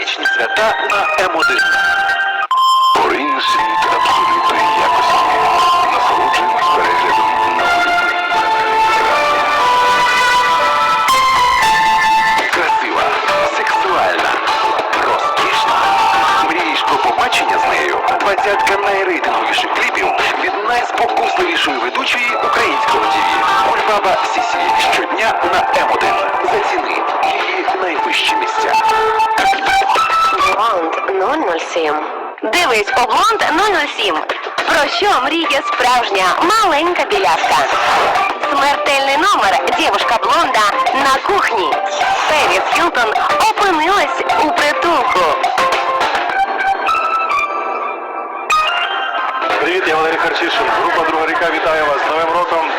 свята на М1. Поринь світ абсолютної якості. Насолоджуємось переглядом на улюбленій каналі Красива, сексуальна, розкішна. Мрієш про побачення з нею? Двадцятка найрейтинговіших кліпів від найспокусливішої ведучої українського 007. Дивись облонд 007. Про що мріє справжня маленька білявка? Смертельний номер Дівушка блонда на кухні. Періс Хілтон опинилась у притулку. Привіт, я Валерій Харчишин. Група Друга ріка вітає вас з Новим роком.